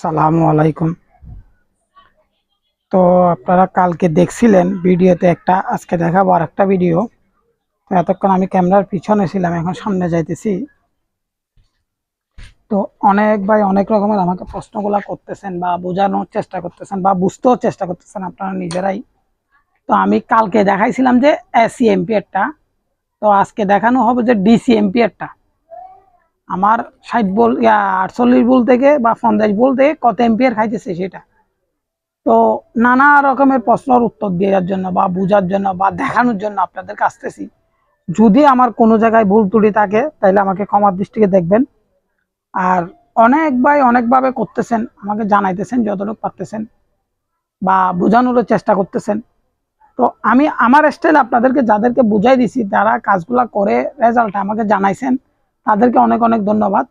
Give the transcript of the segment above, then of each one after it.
সালামু আলাইকুম। তো আপনারা কালকে দেখছিলেন ভিডিওতে একটা, আজকে দেখাবো আর একটা ভিডিও। তো এতক্ষণ আমি ক্যামেরার পিছনে ছিলাম, এখন সামনে যাইতেছি। তো অনেক ভাই অনেক রকমের আমাকে প্রশ্নগুলা করতেছেন বা বোঝানোর চেষ্টা করতেছেন বা বুঝতেও চেষ্টা করতেছেন আপনারা নিজেরাই। তো আমি কালকে দেখাইছিলাম যে এসি এমপিয়ারটা তো আজকে দেখানো হবে যে ডিসি এমপিয়ারটা আমার ষাট বল আটচল্লিশ বল থেকে বা পঞ্চাশ বল থেকে কত এম্পিয়ার খাইতেছে সেটা। তো নানা রকমের প্রশ্নের উত্তর দেওয়ার জন্য বা বোঝার জন্য বা দেখানোর জন্য আপনাদেরকে আসতেছি যদি আমার কোনো জায়গায় ভুল ত্রুটি থাকে, তাহলে আমাকে ক্ষমার দৃষ্টিকে দেখবেন। আর অনেক ভাই অনেকভাবে করতেছেন, আমাকে জানাইতেছেন যতটুকু পারতেছেন বা বোঝানোর চেষ্টা করতেছেন। তো আমি, আমার স্টাইল আপনাদেরকে, যাদেরকে বুঝাই দিছি, যারা কাজগুলা করে রেজাল্ট আমাকে জানাইছেন তাদেরকে অনেক অনেক ধন্যবাদ।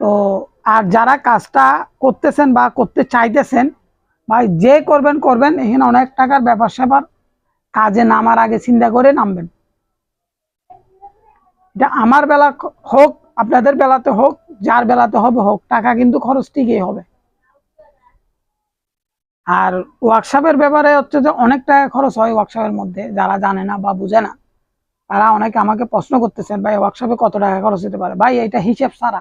তো, আর যারা কাজটা করতেছেন বা করতে চাইতেছেন, ভাই, যে করবেন করবেন। এখানে অনেক টাকার ব্যাপার স্যাপার। কাজে নামার আগে চিন্তা করে নামবেন। এটা আমার বেলা হোক, আপনাদের বেলাতে হোক, যার বেলাতে হবে হোক, টাকা কিন্তু খরচ ঠিকই হবে। আর ওয়ার্কশপের ব্যাপারে হচ্ছে যে অনেক টাকা খরচ হয় ওয়ার্কশপের মধ্যে, যারা জানে না বা বুঝে না। তারা অনেকে আমাকে প্রশ্ন করতেছেন, ভাই ওয়ার্কশপে কত টাকা খরচ হতে পারে? ভাই, এটা হিসেব ছাড়া।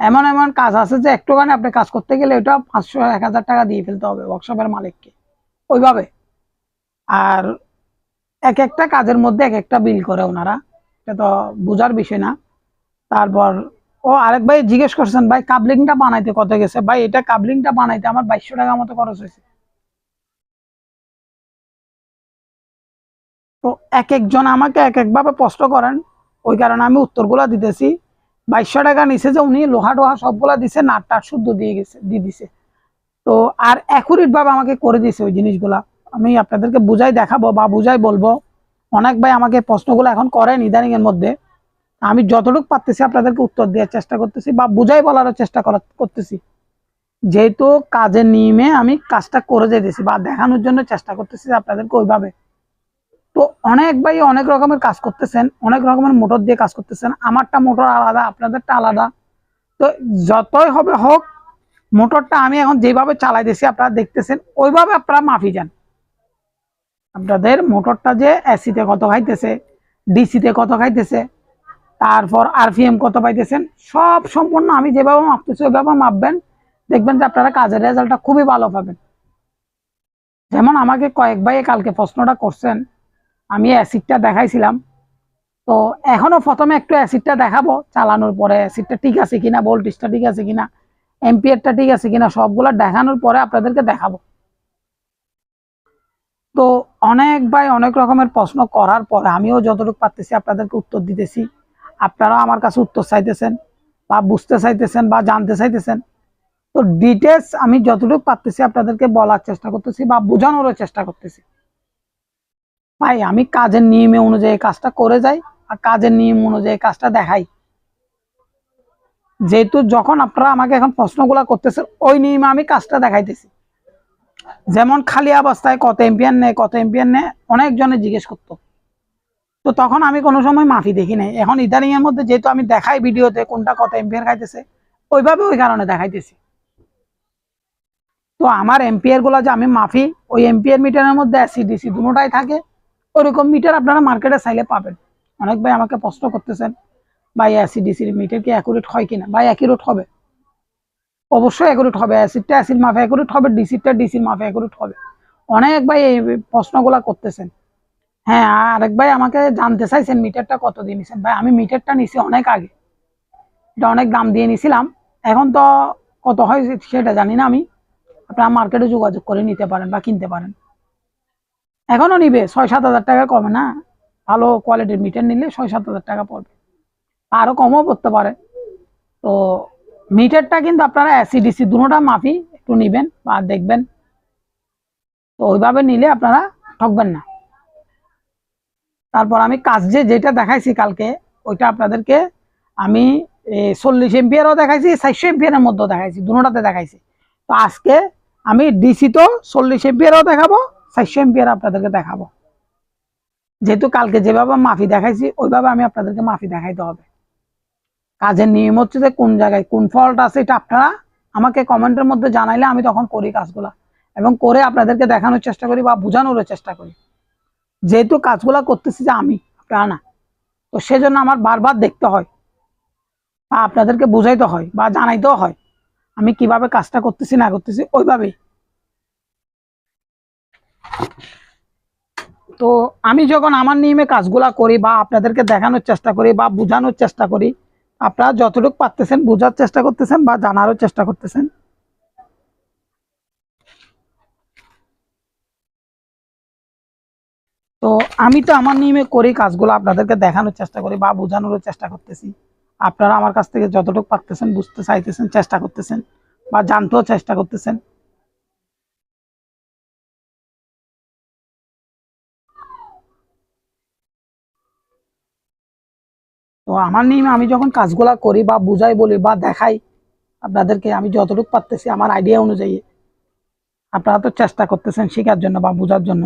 এমন এমন কাজ আছে যে একটুখানি আপনি কাজ করতে গেলে ওটা পাঁচশো, এক হাজার টাকা দিয়ে ফেলতে হবে ওয়ার্কশপের মালিককে। ওইভাবে। আর এক একটা কাজের মধ্যে এক একটা বিল করে ওনারা। এটা তো বোঝার বিষয় না। তারপর ও আরেক ভাই জিজ্ঞেস করছেন, ভাই কাবলিংটা বানাইতে কত গেছে? ভাই, এটা কাবলিংটা বানাইতে আমার বাইশশো টাকা মতো খরচ হয়েছে। তো এক একজন আমাকে এক একভাবে প্রশ্ন করেন। ওই কারণে আমি উত্তরগুলা দিতেছি। বাইশশো টাকা নিচে যে উনি লোহা টোহা সবগুলা দিছে নাট টাট শুদ্ধ দিয়ে গেছে, দিয়ে দিছে। তো আর অ্যাকুরেট ভাবে আমাকে করে দিছে ওই জিনিসগুলা। আমি আপনাদেরকে বুঝাই দেখাবো বা বুঝাই বলব। অনেক ভাই আমাকে প্রশ্নগুলো এখন করেন ইদানিং এর মধ্যে। আমি যতটুকু পারতেছি আপনাদেরকে উত্তর দেওয়ার চেষ্টা করতেছি বা বুঝাই বলার চেষ্টা করা- করতেছি। যেহেতু কাজের নিয়মে আমি কাজটা করে যেতেছি বা দেখানোর জন্য চেষ্টা করতেছি আপনাদেরকে ওইভাবে তো অনেক ভাই অনেক রকমের কাজ করতেছেন, অনেক রকমের মোটর দিয়ে কাজ করতেছেন। আমারটা মোটর আলাদা, আপনাদেরটা আলাদা। তো যতই হবে হোক, মোটরটা আমি এখন যেভাবে চালাইতেছি আপনারা দেখতেছেন, ওইভাবে আপনারা মাফি যান। আপনাদের মোটরটা যে এসিতে কত খাইতেছে, ডিসিতে কত খাইতেছে, তারপর আরপিএম কত পাইতেছেন, সব সম্পূর্ণ আমি যেভাবে মাপতেছি, ওইভাবে মাপবেন। দেখবেন যে আপনারা কাজের রেজাল্টটা খুবই ভালো পাবেন। যেমন আমাকে কয়েক ভাই কালকে প্রশ্নটা করছেন আমি অ্যাসিডটা দেখাইছিলাম। তো এখনও প্রথমে একটু অ্যাসিডটা দেখাবো, চালানোর পরে অ্যাসিডটা ঠিক আছে কিনা, ভোল্টেজটা ঠিক আছে কিনা এম্পিয়ারটা ঠিক আছে কিনা, সবগুলো দেখানোর পরে আপনাদেরকে দেখাবো। তো অনেক ভাই অনেক রকমের প্রশ্ন করার পরে আমিও যতটুকু পারতেছি আপনাদেরকে উত্তর দিতেছি। আপনারাও আমার কাছে উত্তর চাইতেছেন বা বুঝতে চাইতেছেন বা জানতে চাইতেছেন। তো ডিটেলস আমি যতটুকু পারতেছি আপনাদেরকে বলার চেষ্টা করতেছি বা বোঝানোরও চেষ্টা করতেছি। ভাই, আমি কাজের নিয়মে অনুযায়ী কাজটা করে যাই আর কাজের নিয়ম অনুযায়ী কাজটা দেখাই। যেহেতু যখন আপনারা আমাকে এখন প্রশ্নগুলো করতেছেন, ওই নিয়মে আমি কাজটা দেখাইতেছি। যেমন খালি অবস্থায় কত এম্পিয়ার নেয়, কত এম্পিয়ার নেয়, অনেকজনে জিজ্ঞেস করতো। তো তখন আমি কোনো সময় মাফি দেখি নাই। এখন ইদানিং এর মধ্যে যেহেতু আমি দেখাই ভিডিওতে কোনটা কত এম্পিয়ার খাইতেছে, ওইভাবে ওই কারণে দেখাইতেছি। তো আমার এম্পিয়ারগুলো যে আমি মাফি, ওই এম্পিয়ার মিটারের মধ্যে অ্যাসিডিসি দুটাই থাকে। ওইরকম মিটার আপনারা মার্কেটে চাইলে পাবেন। অনেক ভাই আমাকে প্রশ্ন করতেছেন, ভাই অ্যাসিডিসির মিটার কি অ্যাকুরেট হয় কিনা? ভাই অ্যাকুরেট হবে। অবশ্যই অ্যাকুরেট হবে। অ্যাসিডটা অ্যাসিড মাফে অ্যাকুরেট হবে ডিসিডটা ডিসির মাফে অ্যাকুরেট হবে। অনেক ভাই এই প্রশ্নগুলা করতেছেন। হ্যাঁ আরেক ভাই আমাকে জানতে চাইছেন মিটারটা কত দিয়ে নিছেন? ভাই, আমি মিটারটা নিছি অনেক আগে। এটা অনেক দাম দিয়ে নিছিলাম। এখন তো কত হয় সেটা জানি না আমি। আপনারা মার্কেটে যোগাযোগ করে নিতে পারেন বা কিনতে পারেন। এখনও নিবে ছয় সাত হাজার টাকা কমে না। ভালো কোয়ালিটির মিটার নিলে ছয় সাত হাজার টাকা পড়বে। আরও কমও পড়তে পারে। তো মিটারটা কিন্তু আপনারা অ্যাসিডিসি দুটোটা মাফি, একটু নিবেন বা দেখবেন। তো ওইভাবে নিলে আপনারা ঠকবেন না। তারপর আমি কাজ যে যেটা দেখাইছি কালকে, ওইটা আপনাদেরকে আমি চল্লিশ এমপিয়ারও দেখাইছি, চারশো এমপিয়ারের মধ্যেও দেখাইছি দুটাতে দেখাইছি। তো আজকে আমি ডিসি তো চল্লিশ এমপিয়ারও দেখাবো চারশো এমপিয়ার আপনাদেরকে দেখাবো। যেহেতু কালকে যেভাবে মাফি দেখাইছি, ওইভাবে আমি আপনাদেরকে মাফি দেখাইতে হবে। কাজের নিয়ম হচ্ছে যে কোন জায়গায় কোন ফল্ট আছে এটা আপনারা আমাকে কমেন্টের মধ্যে জানাইলে আমি তখন করি কাজগুলা। এবং করে আপনাদেরকে দেখানোর চেষ্টা করি বা বোঝানোর চেষ্টা করি। যেহেতু কাজগুলা করতেছি যে আমি, আপনারা না। তো সেজন্য আমার বারবার দেখতে হয় বা আপনাদেরকে বোঝাইতে হয় বা জানাইতেও হয়, আমি কীভাবে কাজটা করতেছি না করতেছি, ওইভাবেই। তো আমি যখন আমার নিয়মে কাজগুলা করি বা আপনাদেরকে দেখানোর চেষ্টা করি বা বোঝানোর চেষ্টা করি, আপনারা যতটুকু পারতেছেন বোঝার চেষ্টা করতেছেন বা জানারও চেষ্টা করতেছেন। তো আমি তো আমার নিয়মে করি কাজগুলো, আপনাদেরকে দেখানোর চেষ্টা করি বা বোঝানোরও চেষ্টা করতেছি। আপনারা আমার কাছ থেকে যতটুকু পারতেছেন, বুঝতে চাইতেছেন, চেষ্টা করতেছেন বা জানতেও চেষ্টা করতেছেন। আমার নিয়মে আমি যখন কাজগুলা করি বা বুঝাই বলি বা দেখাই, আপনাদেরকে আমি যতটুকু পারতেছি আমার আইডিয়া অনুযায়ী, আপনারা তো চেষ্টা করতেছেন শেখার জন্য বা বোঝার জন্য।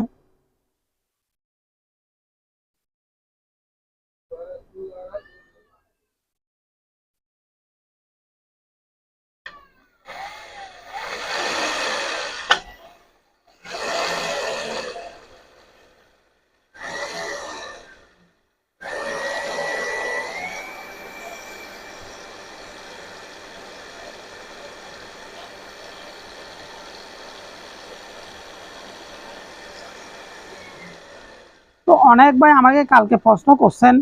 তো অনেক ভাই আমাকে কালকে প্রশ্ন করছেন,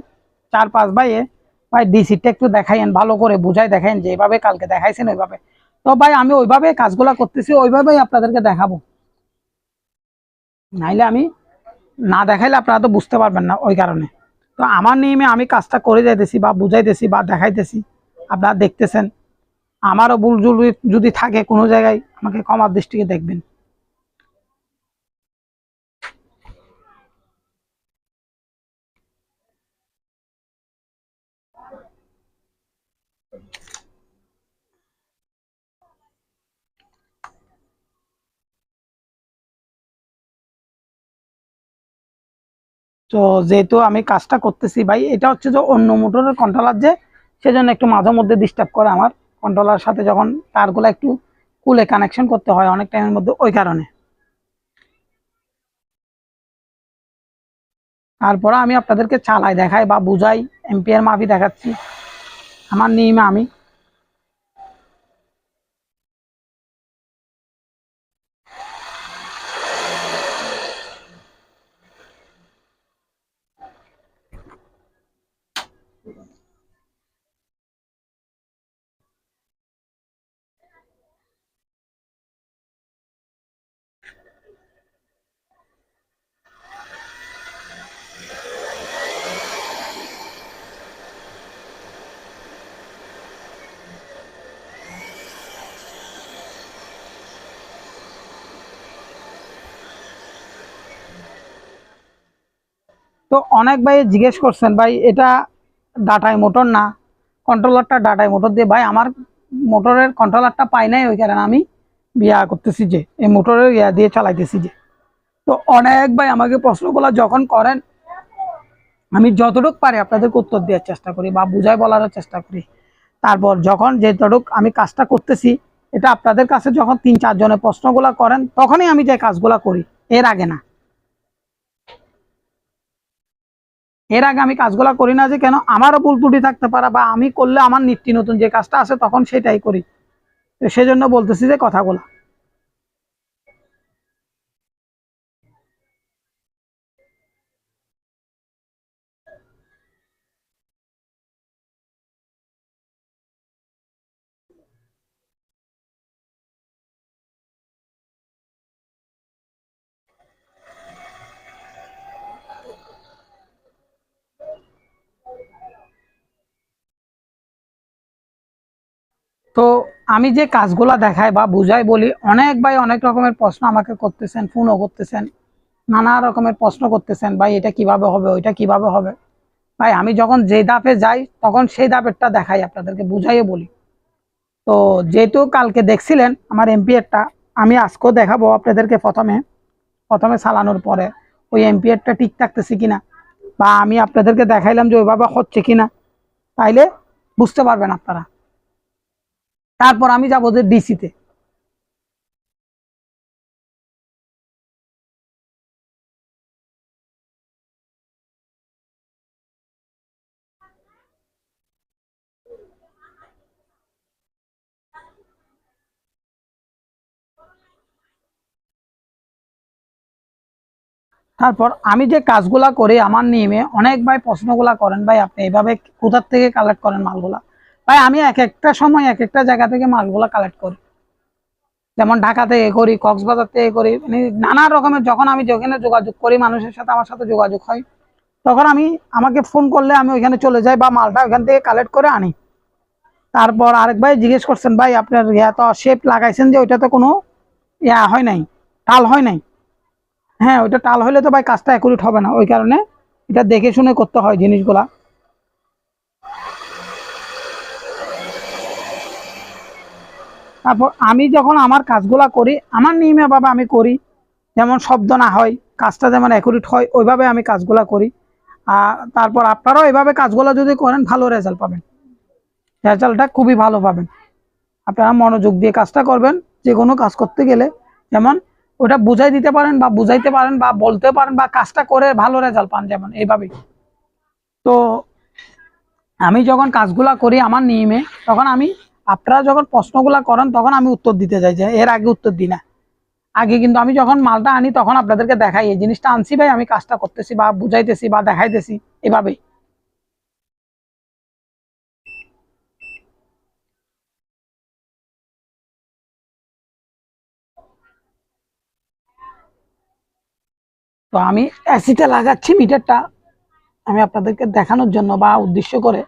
চার পাঁচ ভাইয়ে, ভাই ডিসিটা একটু দেখাইন ভালো করে বুঝাই দেখাইন যে এইভাবে কালকে দেখাইছেন ওইভাবে। তো ভাই আমি ওইভাবে কাজগুলো করতেছি, ওইভাবেই আপনাদেরকে দেখাবো। নাইলে আমি না দেখাইলে আপনারা তো বুঝতে পারবেন না ওই কারণে। তো আমার নিয়মে আমি কাজটা করে যাইতেছি বা বুঝাইতেছি বা দেখাইতেছি, আপনারা দেখতেছেন। আমারও ভুল যদি থাকে কোনো জায়গায়, আমাকে কমার দৃষ্টিকে দেখবেন। তো যেহেতু আমি কাজটা করতেছি ভাই, এটা হচ্ছে যে অন্য মোটরের কন্ট্রোলার যে, সেজন্য একটু মাঝে মধ্যে ডিস্টার্ব করে আমার কন্ট্রোলার সাথে যখন তারগুলো একটু কুলে কানেকশন করতে হয় অনেক টাইমের মধ্যে, ওই কারণে। তারপরে আমি আপনাদেরকে চালাই দেখাই বা বুঝাই এম্পিয়ার মাফি দেখাচ্ছি। আমার নিয়মে আমি। তো অনেক ভাই জিজ্ঞেস করছেন, ভাই, এটা ডাটাই মোটর না? কন্ট্রোলারটা ডাটাই মোটর দিয়ে। ভাই, আমার মোটরের কন্ট্রোলারটা পাই নাই, ওই কারণে আমি বিয়া করতেছি যে, এই মোটরের ইয়া দিয়ে চালাইতেছি যে। তো অনেক ভাই আমাকে প্রশ্নগুলো যখন করেন, আমি যতটুকু পারি আপনাদেরকে উত্তর দেওয়ার চেষ্টা করি বা বুঝাই বলার চেষ্টা করি। তারপর যখন যেতটুক আমি কাজটা করতেছি, এটা আপনাদের কাছে যখন তিন চারজনের প্রশ্নগুলো করেন, তখনই আমি যে কাজগুলা করি, এর আগে না। এর আগে আমি কাজগুলো করি না যে কেন আমারও ভুল ত্রুটি থাকতে পারে বা আমি করলে আমার নিত্য নতুন যে কাজটা আছে তখন সেটাই করি। সেজন্য বলতেছি যে কথাগুলো। তো আমি যে কাজগুলা দেখাই বা বুঝাই বলি, অনেক ভাই অনেক রকমের প্রশ্ন আমাকে করতেছেন, ফোনও করতেছেন, নানা রকমের প্রশ্ন করতেছেন, ভাই, এটা কীভাবে হবে, ওইটা কীভাবে হবে? ভাই, আমি যখন যে দাপে যাই, তখন সেই দাপেরটা দেখাই, আপনাদেরকে বুঝাইয়ে বলি। তো যেহেতু কালকে দেখছিলেন আমার এমপিএরটা আমি আজকেও দেখাবো আপনাদেরকে প্রথমে। প্রথমে চালানোর পরে, ওই এমপিএরটা ঠিক থাকতেছে কিনা, বা আমি আপনাদেরকে দেখাইলাম যে ওইভাবে হচ্ছে কিনা, তাইলে বুঝতে পারবেন আপনারা। তারপর আমি যাব যে ডিসিতে তারপর আমি যে কাজগুলা করি, আমার নিয়মে অনেক ভাই প্রশ্নগুলা করেন, ভাই, আপনি এইভাবে কোথার থেকে কালেক্ট করেন মালগুলা? ভাই, আমি এক একটা সময় এক একটা জায়গা থেকে মালগুলা কালেক্ট করি। যেমন ঢাকা থেকে করি কক্সবাজার থেকে করি মানে নানা রকমের, যখন আমি যেখানে যোগাযোগ করি, মানুষের সাথে আমার সাথে যোগাযোগ হয়, তখন আমি আমাকে ফোন করলে আমি ওইখানে চলে যাই বা মালটা ওইখান থেকে কালেক্ট করে আনি। তারপর আরেক ভাই জিজ্ঞেস করছেন, ভাই, আপনার ইয়া তো শেপ লাগাইছেন যে, ওইটাতে কোনো ইয়া হয় নাই, টাল হয় নাই? হ্যাঁ ওইটা টাল হলে তো ভাই কাজটা অ্যাকুরেট হবে না। ওই কারণে এটা দেখে শুনে করতে হয় জিনিসগুলা। তারপর আমি যখন আমার কাজগুলা করি, আমার নিয়মে ভাবে আমি করি, যেমন শব্দ না হয়, কাজটা যেমন অ্যাকুরেট হয়, ওইভাবে আমি কাজগুলা করি। আর তারপর আপনারাও এভাবে কাজগুলো যদি করেন, ভালো রেজাল্ট পাবেন। রেজাল্টটা খুবই ভালো পাবেন। আপনারা মনোযোগ দিয়ে কাজটা করবেন যে কোনো কাজ করতে গেলে। যেমন ওটা বুঝাই দিতে পারেন বা বুঝাইতে পারেন বা বলতে পারেন বা কাজটা করে ভালো রেজাল্ট পান যেমন, এইভাবেই। তো আমি যখন কাজগুলা করি আমার নিয়মে, তখন আমি আপনারা যখন প্রশ্নগুলা করেন, তখন আমি উত্তর দিতে যাই যে, এর আগে উত্তর দিই না। আগে কিন্তু আমি যখন মালটা আনি, তখন আপনাদেরকে দেখাই, এই জিনিসটা আনছি ভাই, আমি কাজটা করতেছি বা বুঝাইতেছি বা দেখাইতেছি, এভাবেই। তো আমি অ্যাসিটা লাগাচ্ছি মিটারটা আমি আপনাদেরকে দেখানোর জন্য বা উদ্দেশ্য করে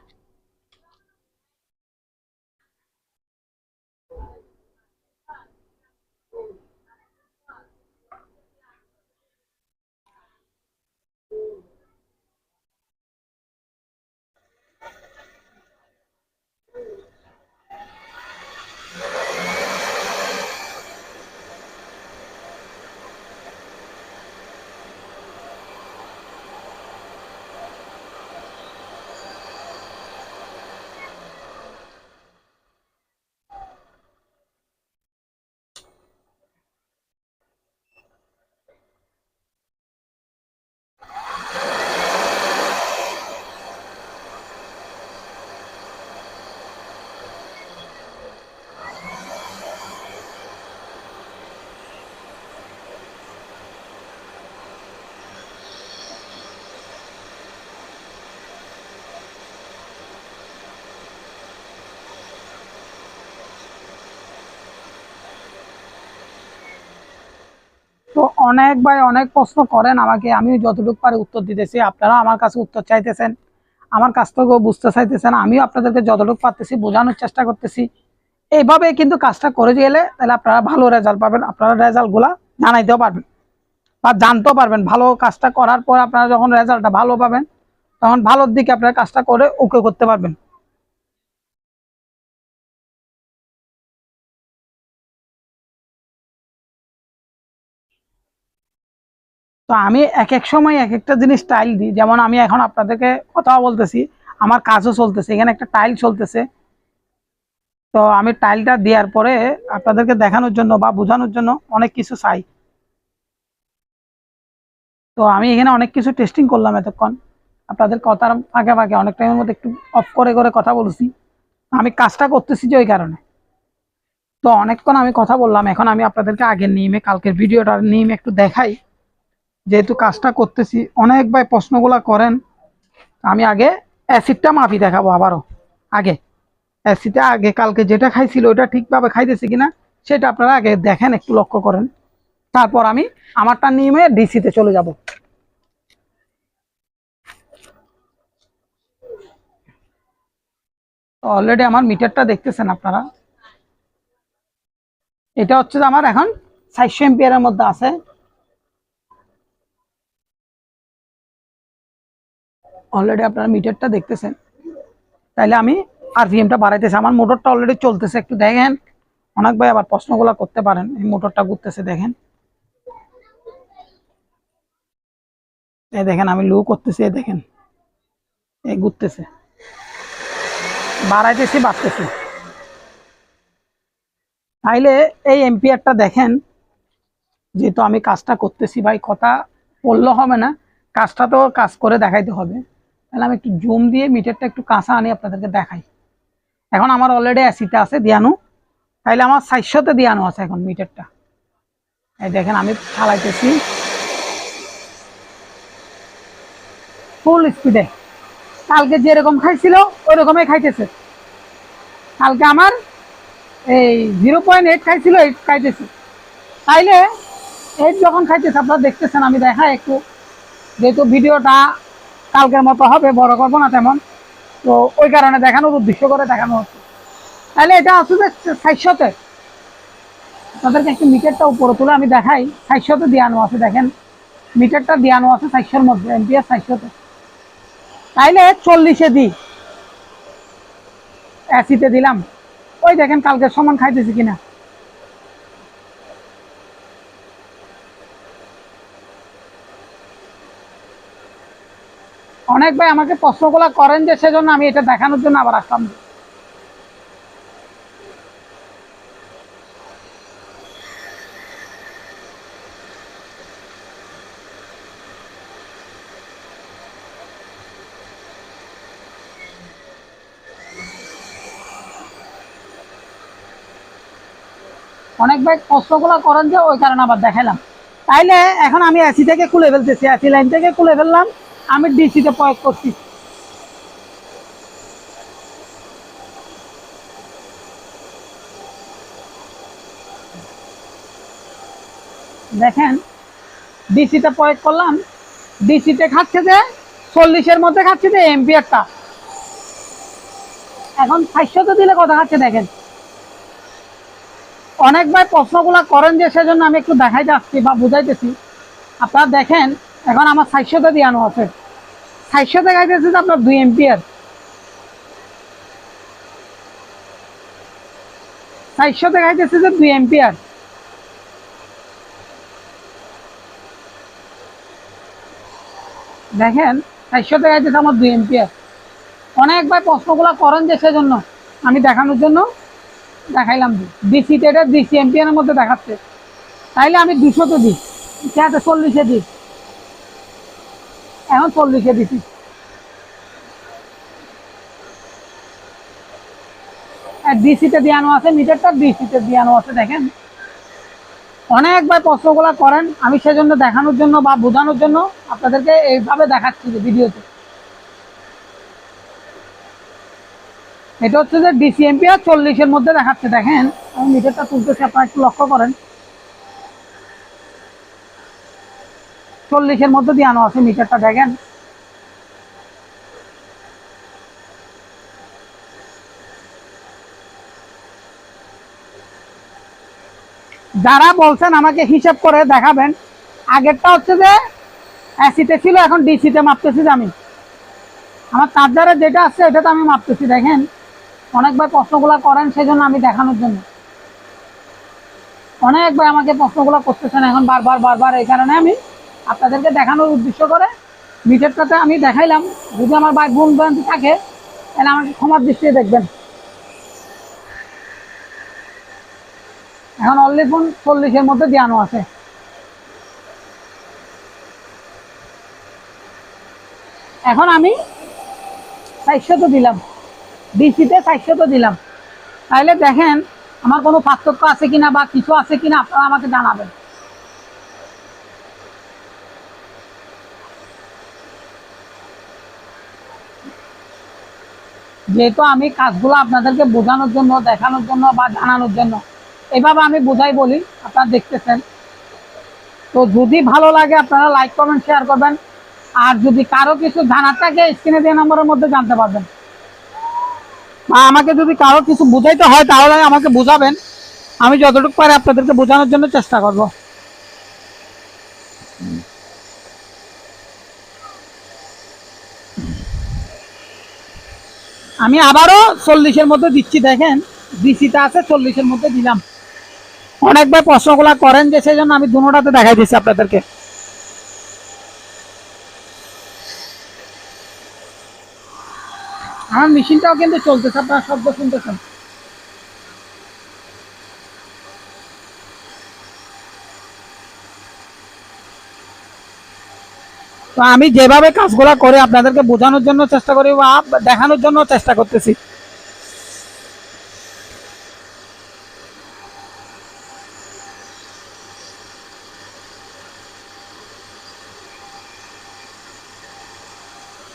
তো অনেক ভাই অনেক প্রশ্ন করেন আমাকে আমি যতটুকু পারে উত্তর দিতেছি। আপনারা আমার কাছে উত্তর চাইতেছেন, আমার কাছ থেকেও বুঝতে চাইতেছেন, আমিও আপনাদেরকে যতটুকু পারতেছি বোঝানোর চেষ্টা করতেছি। এইভাবে কিন্তু কাজটা করে গেলে তাহলে আপনারা ভালো রেজাল্ট পাবেন, আপনারা রেজাল্টগুলা জানাইতেও পারবেন বা জানতেও পারবেন। ভালো কাজটা করার পর আপনারা যখন রেজাল্টটা ভালো পাবেন, তখন ভালোর দিকে আপনারা কাজটা করে ওকে করতে পারবেন। তো আমি এক এক সময় এক একটা জিনিস টাইল দিই। যেমন আমি এখন আপনাদেরকে কথা বলতেছি, আমার কাজও চলতেছে, এখানে একটা টাইল চলতেছে। তো আমি টাইলটা দেওয়ার পরে আপনাদেরকে দেখানোর জন্য বা বোঝানোর জন্য অনেক কিছু চাই। তো আমি এখানে অনেক কিছু টেস্টিং করলাম এতক্ষণ। আপনাদের কথার ফাঁকে ফাঁকে, অনেক টাইমের মধ্যে একটু অফ করে করে কথা বলছি। আমি কাজটা করতেছি যে ওই কারণে। তো অনেকক্ষণ আমি কথা বললাম, এখন আমি আপনাদেরকে আগের নিয়মে, কালকের ভিডিওটার নিয়মে একটু দেখাই। যেহেতু কাজটা করতেছি, অনেক ভাই প্রশ্নগুলা করেন, আমি আগে অ্যাসিডটা মাফি দেখাবো আবারও। আগে। অ্যাসিডটা আগে, কালকে যেটা খাইছিল ওটা ঠিকভাবে খাইতেছি কিনা, সেটা আপনারা আগে দেখেন, একটু লক্ষ্য করেন। তারপর আমি আমারটা নিয়মে ডিসিতে চলে যাব। অলরেডি আমার মিটারটা দেখতেছেন আপনারা। এটা হচ্ছে আমার এখন চারশো এম্পিয়ারের মধ্যে আছে। অলরেডি আপনারা মিটারটা দেখতেছেন। তাইলে আমি আরপিএমটা বাড়াইতেছি। আমার মোটরটা অলরেডি চলতেছে। একটু দেখেন। অনেক ভাই আবার প্রশ্নগুলো করতে পারেন। এই মোটরটা ঘুরতেছে, দেখেন। এই দেখেন, আমি লো করতেছি, এই দেখেন। এই ঘুরতেছে। বাড়াইতেছি বাড়তেছে তাইলে এই এম্পিয়ারটা দেখেন। যেহেতু আমি কাজটা করতেছি ভাই, কথা বললে হবে না। কাজটা তো কাজ করে দেখাইতে হবে। তাহলে আমি একটু জুম দিয়ে মিটারটা একটু কাঁচা আনি, আপনাদেরকে দেখাই। এখন আমার অলরেডি অ্যাসিতে আছে দিয়ানো। তাইলে আমার সাতশোতে দিয়ানো আছে এখন মিটারটা। এই দেখেন, আমি চালাইতেছি। ফুল স্পিডে কালকে যেরকম খাইছিল ওই রকমই খাইতেছে। কালকে আমার এই জিরো পয়েন্ট এইট খাইছিল এইট খাইতেছে। তাইলে এইট যখন খাইতেছে, আপনারা দেখতেছেন, আমি দেখাই একটু। যেহেতু ভিডিওটা কালকের মতো হবে, বড় করব না তেমন। তো ওই কারণে দেখানোর উদ্দেশ্য করে দেখানো হচ্ছে। তাহলে এটা আসলে সাতশোতে আপনাদেরকে একটু মিটারটা উপরে তুলে আমি দেখাই। সাতশোতে দিয়ানো আছে, দেখেন। মিটারটা দিয়ানো আছে সাতশোর মধ্যে এমপিআর সাতশোতে তাইলে চল্লিশে দিই অ্যাসিতে দিলাম। ওই দেখেন কালকে সমান খাইতেছি কিনা। অনেক ভাই আমাকে প্রশ্নগুলো করেন যে সেজন্য আমি এটা দেখানোর জন্য আবার আসলাম। অনেক ভাই প্রশ্নগুলো করেন যে ওই কারণে আবার দেখালাম। তাইলে এখন আমি এসি থেকে খুলে ফেলতেছি, এসি লাইন থেকে খুলে ফেললাম। আমি ডিসিতে প্রয়োগ করছি। দেখেন, ডিসিতে প্রয়োগ করলাম। ডিসিতে খাচ্ছে যে, চল্লিশের মধ্যে খাচ্ছে যে এমপিআরটা এখন সাতশোতে দিলে কথা খাচ্ছে দেখেন। অনেক ভাই প্রশ্নগুলো করেন যে, সেজন্য আমি একটু দেখাইতে আসছি বা বুঝাইতেছি। আপনারা দেখেন এখন আমার সাতশোতে দিয়ানো আছে। সাতশোতে গাইতেছে যে আপনার দুই এমপিয়ার। সাতশোতে গাইতেছে যে দুই এমপিয়ার। দেখেন, সাতশোতে গাইতেছে আমার দুই এমপিয়ার। অনেক ভাই প্রশ্নগুলো করেন যে সেজন্য। আমি দেখানোর জন্য দেখাইলাম ডিসিতে এটা ডিসি এমপিএনের মধ্যে দেখাচ্ছে। তাইলে আমি দুশোতে দিই। চল্লিশে দিই। এখন চল্লিশে দিছি। ডিসিতে দিয়ানো আছে, মিটারটা ডিসিতে দিয়ানো আছে, দেখেন। অনেকবার করেন, আমি সেজন্য দেখানোর জন্য বা বোঝানোর জন্য আপনাদেরকে এইভাবে দেখাচ্ছি যে ভিডিওতে। এটা হচ্ছে যে ডিসিএমপি আর চল্লিশের মধ্যে দেখাচ্ছে, দেখেন। আমি মিটারটা তুলতেছি, আপনারা একটু লক্ষ্য করেন। চল্লিশের মধ্যে দিয়ে আনো আছে, মিটারটা দেখেন। যারা বলছেন আমাকে হিসাব করে দেখাবেন, আগেরটা হচ্ছে যে অ্যাসিতে ছিল, এখন ডিসিতে মাপতেছি আমি। আমার চার্জারে যেটা আছে, এটা তো আমি মাপতেছি, দেখেন। অনেকবার প্রশ্নগুলো করেন, সেজন্য আমি দেখানোর জন্য। অনেকবার আমাকে প্রশ্নগুলো করতেছেন, এখন বারবার বারবার, এই কারণে আমি আপনাদেরকে দেখানোর উদ্দেশ্য করে। মিটারটাতে আমি দেখাইলাম। যদি আমার বাইক বোন বান্ধব থাকে, তাহলে আমাকে ক্ষমার দৃষ্টিতে দেখবেন। এখন অনলি ফোন চল্লিশের মধ্যে দেওয়ানো আছে। এখন আমি চারশো দিলাম। ডিসিতে চারশো দিলাম। তাইলে দেখেন, আমার কোনো পার্থক্য আছে কিনা বা কিছু আছে কিনা আপনারা আমাকে জানাবেন। যেহেতু আমি কাজগুলো আপনাদেরকে বোঝানোর জন্য, দেখানোর জন্য বা জানানোর জন্য, এভাবে আমি বোঝাই বলি, আপনারা দেখতেছেন। তো যদি ভালো লাগে, আপনারা লাইক কমেন্ট শেয়ার করবেন। আর যদি কারও কিছু জানার থাকে স্ক্রিনে দেওয়া নম্বরের মধ্যে জানতে পারবেন। বা আমাকে যদি কারও কিছু বুঝাইতে হয়, তাহলে আমাকে বুঝাবেন। আমি যতটুকু পারি আপনাদেরকে বোঝানোর জন্য চেষ্টা করব। আমি আবারও চল্লিশের মধ্যে দিচ্ছি, দেখেন। বিসিটা আছে, চল্লিশের মধ্যে দিলাম। অনেকবার প্রশ্নগুলা করেন যে সেই জন্য আমি দুটাতে দেখাই দিচ্ছি আপনাদেরকে। আমার মেশিনটাও কিন্তু চলতেছে, আপনারা শব্দ শুনতেছেন। তো আমি যেভাবে কাজগুলো করে আপনাদেরকে বোঝানোর জন্য চেষ্টা করি বা দেখানোর জন্য চেষ্টা করতেছি।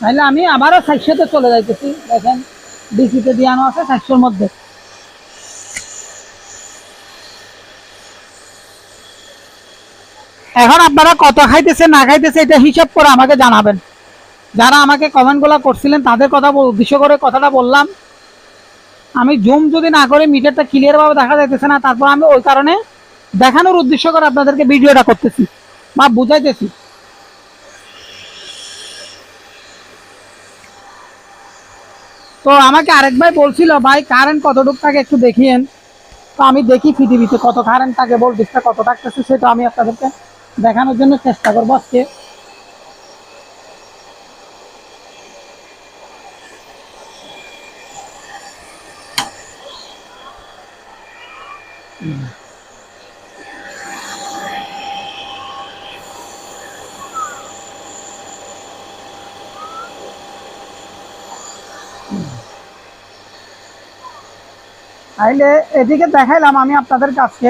তাহলে আমি আবারও সাতশোতে চলে যাইতেছি। দেখেন, ডিসিতে দিয়ানো আছে সাতশোর মধ্যে। এখন আপনারা কত খাইতেছে না খাইতেছে এটা হিসাব করে আমাকে জানাবেন। যারা আমাকে কমেন্টগুলো করছিলেন, তাদের কথা উদ্দেশ্য করে কথাটা বললাম। আমি জুম যদি না করে মিটারটা ক্লিয়ারভাবে দেখা যাইতেছে না, তারপর আমি ওই কারণে দেখানোর উদ্দেশ্য করে আপনাদেরকে ভিডিওটা করতেছি বা বুঝাইতেছি। তো আমাকে আরেক ভাই বলছিল, ভাই কারেন্ট কতটুকু থাকে একটু দেখিয়েন। তো আমি দেখি পৃথিবীতে কত কারেন্ট থাকে ভোল্টেজটা কত থাকতেছে, সেটা আমি আপনাদেরকে দেখানোর জন্য চেষ্টা করব আজকে। তাইলে এদিকে দেখাইলাম আমি আপনাদের কাছে।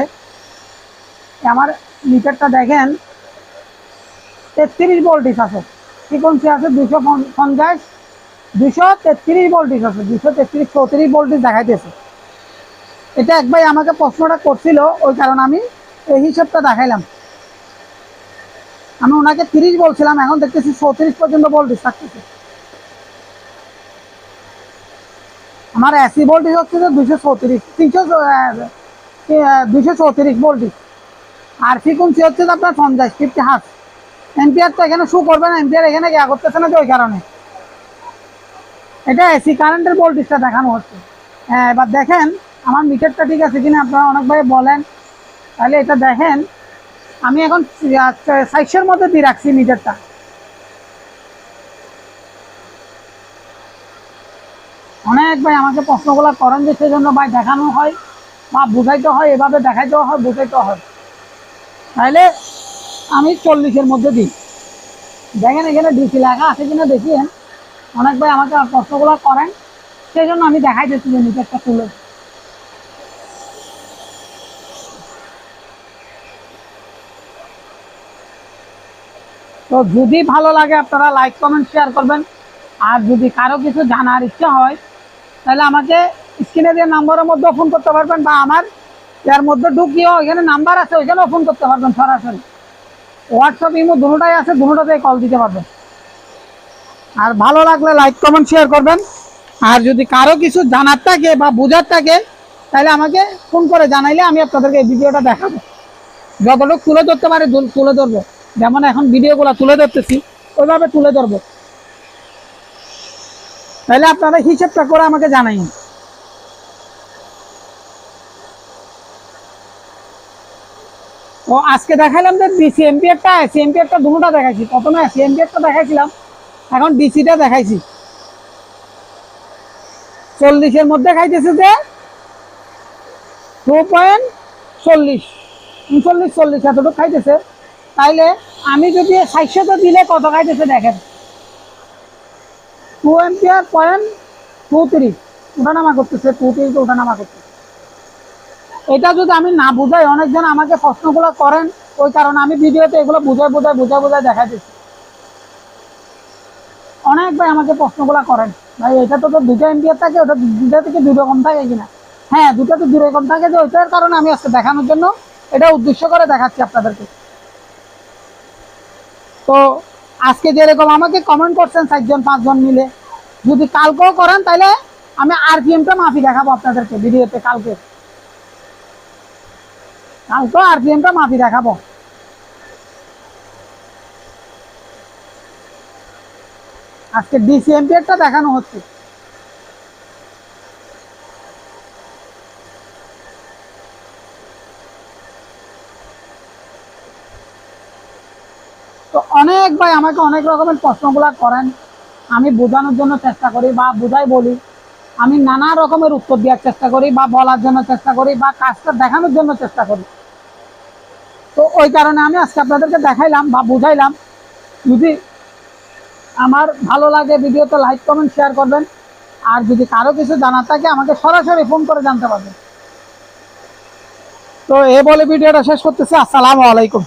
আমার মিটারটা দেখেন, তেত্রিশ ভোল্টেজ আছে। ফ্রিকোয়েন্সি আছে দুশো পঞ্চাশ, দুশো তেত্রিশ ভোল্টেজ আছে, দুশো তেত্রিশ চৌত্রিশ ভোল্টেজ দেখাইতেছে। এটা এক ভাই আমাকে প্রশ্নটা করছিল, ওই কারণে আমি এই হিসাবটা দেখাইলাম। আমি ওনাকে তিরিশ বলছিলাম, এখন দেখতেছি চৌত্রিশ পর্যন্ত ভোল্টেজ থাকতেছে। আমার এসি ভোল্টেজ হচ্ছে যে দুশো চৌত্রিশ, তিনশো দুশো চৌত্রিশ ভোল্টেজ আর ফ্রিকুয়েন্সি হচ্ছে আপনার পঞ্চাশ ফিফটি হাফ এম্পিয়ারটা এখানে শু করবে না এম্পিয়ার এখানে গিয়া করতেছে না তো ওই কারণে। এটা এসি কারেন্টের ভোল্টেজটা দেখানো হচ্ছে। হ্যাঁ এবার দেখেন, আমার মিটারটা ঠিক আছে কিনা আপনারা অনেকভাবে বলেন। তাহলে এটা দেখেন, আমি এখন সাইশের মধ্যে দিয়ে রাখছি মিটারটা। অনেক ভাই আমাকে প্রশ্নগুলো করেন যে সেজন্য ভাই দেখানো হয় বা বুঝাইতে হয়, এভাবে দেখাইতেও হয়, বুঝাইতেও হয়। তাহলে আমি চল্লিশের মধ্যে দিই। দেখেন এখানে ডিসি লেখা আছে কিনা দেখিয়েন। অনেক ভাই আমাকে প্রশ্নগুলো করেন সেই জন্য আমি দেখাইতেছি যে মিটারটা তুলে। তো যদি ভালো লাগে আপনারা লাইক, কমেন্ট, শেয়ার করবেন। আর যদি কারও কিছু জানার ইচ্ছা হয়, তাহলে আমাকে স্ক্রিনে দিয়ে নাম্বারের মধ্যে ফোন করতে পারবেন বা আমার এর মধ্যে ঢুকিয়েও এখানে নাম্বার আছে, ওইখানেও ফোন করতে পারবেন সরাসরি। হোয়াটসঅ্যাপ ইমো দুটোটাই আছে দুটোটাতে কল দিতে পারবেন। আর ভালো লাগলে লাইক কমেন্ট শেয়ার করবেন। আর যদি কারও কিছু জানার থাকে বা বোঝার থাকে, তাহলে আমাকে ফোন করে জানাইলে আমি আপনাদেরকে এই ভিডিওটা দেখাবো। যতটুকু তুলে ধরতে পারি তুলে ধরবো। যেমন এখন ভিডিওগুলো তুলে ধরতেছি, ওইভাবে তুলে ধরবো। তাহলে আপনারা হিসেবটা করে আমাকে জানাই ও, আজকে দেখাইলাম যে ডিসি এমপিএফটা এসি এমপিএফটা দুটোটা দেখাইছি। প্রথমে এসি এমপিএফটা দেখাইছিলাম, এখন ডিসিটা দেখাইছি। চল্লিশের মধ্যে খাইতেছে যে টু পয়েন্ট চল্লিশ, উনচল্লিশ, চল্লিশ এতটুকু খাইতেছে। তাইলে আমি যদি ষাটশোতে দিলে কত খাইতেছে দেখেন। Two ampere point two three ওঠানামা করতেছে টু থ্রিতে ওঠানামা করতেছে। এটা যদি আমি না বুঝাই, অনেকজন আমাকে প্রশ্নগুলো করেন, ওই কারণে আমি ভিডিওতে এগুলো বুঝাই বুঝাই বুঝাই বুঝাই দেখা দিচ্ছি। অনেক ভাই আমাকে প্রশ্নগুলো করেন, ভাই, এটা তো তো দুটো এম্পিয়ার থাকে, ওটা দুটা থেকে দুই রকম থাকে কিনা? হ্যাঁ দুটা তো দুই রকম থাকে যে ওইটার কারণে আমি আজকে দেখানোর জন্য এটা উদ্দেশ্য করে দেখাচ্ছি আপনাদেরকে। তো আজকে যেরকম আমাকে কমেন্ট করছেন চারজন, পাঁচজন মিলে, যদি কালকেও করেন, তাহলে আমি আরপিএমটা মাফি দেখাবো আপনাদেরকে ভিডিওতে কালকে। কালকে আরপিএমটা মাফি দেখাবো। আজকে ডিসিএমপিএরটা দেখানো হচ্ছে। তো অনেক ভাই আমাকে অনেক রকমের প্রশ্নগুলো করেন। আমি বোঝানোর জন্য চেষ্টা করি বা বোঝাই বলি। আমি নানা রকমের উত্তর দেওয়ার চেষ্টা করি বা বলার জন্য চেষ্টা করি বা কাজটা দেখানোর জন্য চেষ্টা করি। তো ওই কারণে আমি আজকে আপনাদেরকে দেখাইলাম বা বুঝাইলাম। যদি আমার ভালো লাগে ভিডিওতে লাইক, কমেন্ট, শেয়ার করবেন। আর যদি কারও কিছু জানার থাকে আমাকে সরাসরি ফোন করে জানতে পারবেন। তো এ বলে ভিডিওটা শেষ করতেছি। আসসালামু আলাইকুম।